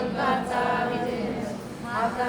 विजय. माता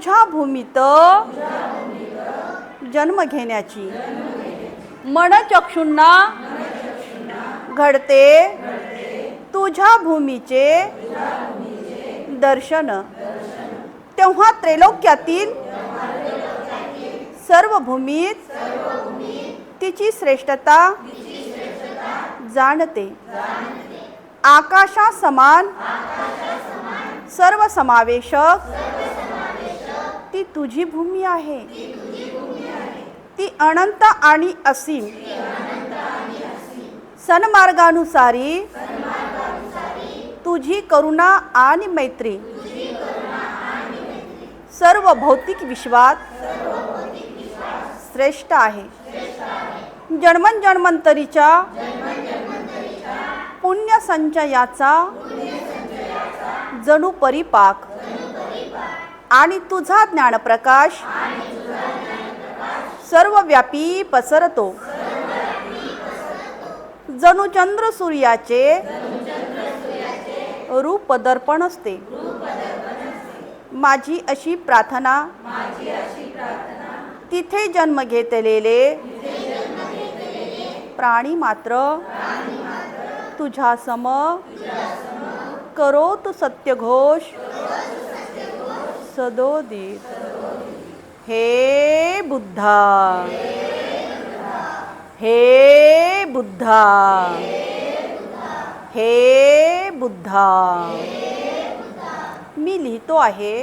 तुझ्या भूमीत जन्म घेण्याची मनचक्षुंना घडते तुझ्या भूमीचे दर्शन. तेव्हा त्रैलोक्यातील सर्व भूमीत तिची श्रेष्ठता जाणते. आकाशा समान सर्व समावेशक ती तुझी भूमी आहे. ती अनंत आणि असीम. सन्मार्गानुसारी तुझी करुणा आणि मैत्री. सर्व भौतिक विश्वात श्रेष्ठ आहे. जन्मन जन्मांतरीच्या पुण्य संचयाचा जणू परिपाक. आणि तुझा ज्ञानप्रकाश सर्वव्यापी पसरतो. जणू चंद्र सूर्याचे रूप दर्पण असते. माझी अशी प्रार्थना तिथे जन्म घेतलेले प्राणी मात्र तुझ्या सम करोत सत्यघोष सदोदित। हे बुद्धा। हे बुद्धा। हे बुद्धा। मी लिहितो आहे।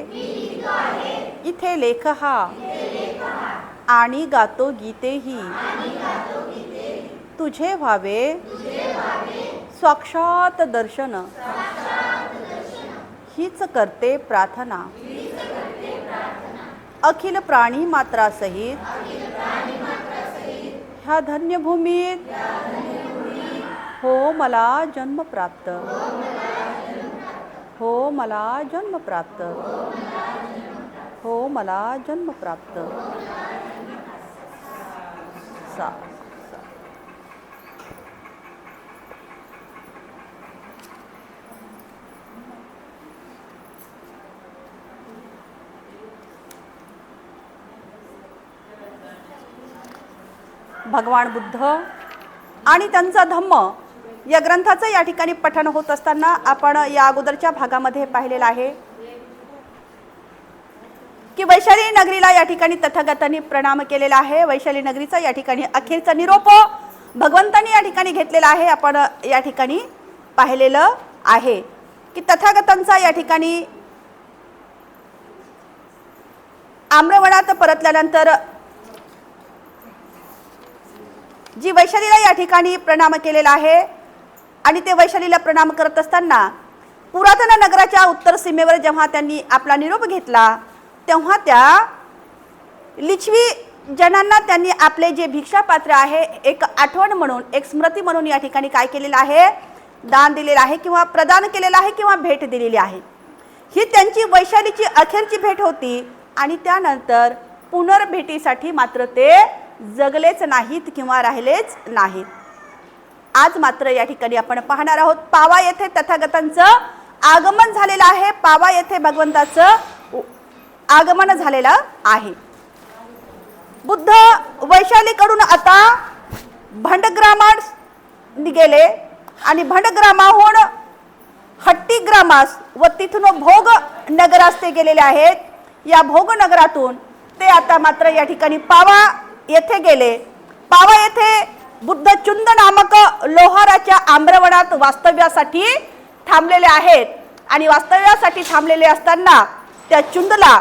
इथे लेख हा। आणि गातो गीतेही। तुझे व्हावे। साक्षात दर्शन। हीच करते प्रार्थना। अखिल प्राणी मात्रासहित ह्या धन्यभूमीत हो मला जन्म प्राप्त. हो मला जन्म प्राप्त. हो मला जन्म प्राप्त. सा. भगवान बुद्ध आणि त्यांचा धम्म या ग्रंथाचं या ठिकाणी पठण होत असताना आपण या अगोदरच्या भागामध्ये पाहिलेलं आहे. की वैशाली नगरीला या ठिकाणी तथागतांनी प्रणाम केलेला आहे. वैशाली नगरीचा या ठिकाणी अखेरचा निरोप भगवंतांनी या ठिकाणी घेतलेला आहे. आपण या ठिकाणी पाहिलेलं आहे. की तथागतांचा या ठिकाणी आम्रवणात परतल्यानंतर जी वैशालीला या ठिकाणी प्रणाम केलेला आहे आणि ते वैशालीला प्रणाम करत असताना पुरातन नगराच्या उत्तर सीमेवर जेव्हा त्यांनी आपला निरोप घेतला तेव्हा त्या लिच्छवी जनांना त्यांनी आपले जे भिक्षापात्र आहे एक आठवण म्हणून एक स्मृती म्हणून या ठिकाणी काय केलेलं आहे? दान दिलेलं आहे किंवा प्रदान केलेलं आहे किंवा भेट दिलेली आहे? ही त्यांची वैशालीची अखेरची भेट होती आणि त्यानंतर पुनर्भेटीसाठी मात्र ते जगलेच नाहीत किंवा राहिलेच नाहीत. आज मात्र या ठिकाणी आपण पाहणार आहोत पावा येथे तथागतांचं आगमन झालेलं आहे. पावा येथे भगवंताचं आगमन झालेलं आहे. बुद्ध वैशालीकडून आता भंडग्रामास गेले आणि भंडग्रामाहून हट्टीग्रामास व तिथून भोग नगरास ते गेलेले आहेत. या भोग नगरातून ते आता मात्र या ठिकाणी पावा येथे गेले. पावा येथे बुद्ध चुंद नामक लोहाराच्या आम्रवणात वास्तव्यासाठी थांबलेले आहेत. आणि वास्तव्यासाठी थांबलेले असताना त्या चुंदला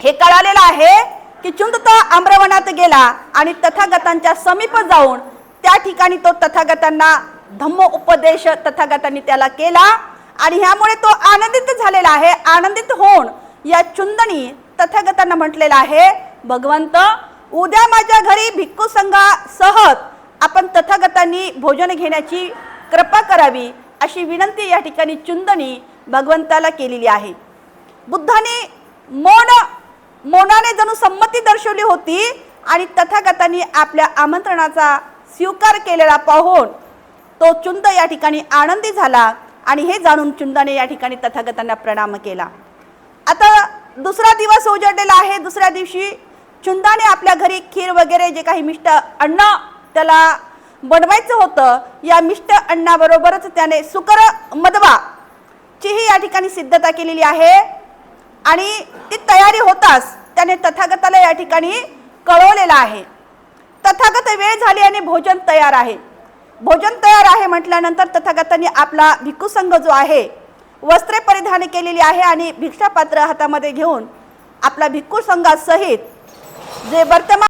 हे कळालेलं आहे की चुंद तो आम्रवणात गेला आणि तथागतांच्या समीप जाऊन त्या ठिकाणी तो तथागतांना धम्म उपदेश तथागतांनी त्याला केला आणि ह्यामुळे तो आनंदित झालेला आहे. आनंदित होऊन या चुंदनी तथागतांना म्हटलेलं आहे भगवंत उद्या माझ्या घरी भिक्खू संघासह आपण तथागतांनी भोजन घेण्याची कृपा करावी अशी विनंती या ठिकाणी चुंदनी भगवंताला केलेली आहे. बुद्धाने मौन मौनाने जणू संमती दर्शवली होती आणि तथागतांनी आपल्या आमंत्रणाचा स्वीकार केलेला पाहून तो चुंद या ठिकाणी आनंदी झाला आणि हे जाणून चुंदाने या ठिकाणी तथागतांना प्रणाम केला. आता दुसरा दिवस उजडलेला आहे. दुसऱ्या दिवशी चुंदाने आपल्या घरी खीर वगैरे जे काही मिष्ट अन्न त्याला बनवायचं होतं या मिष्ट अन्नाबरोबरच त्याने सुकर मदवा चीही या ठिकाणी सिद्धता केलेली आहे. आणि ती तयारी होताच त्याने तथागताला या ठिकाणी कळवलेलं आहे. तथागत वेळ झाली आणि भोजन तयार आहे. भोजन तयार आहे म्हटल्यानंतर तथागतांनी आपला भिक्खू संघ जो आहे वस्त्रे परिधान केलेली आहे आणि भिक्षापात्र हातामध्ये घेऊन आपला भिक्खू संघासहित जे वर्तमान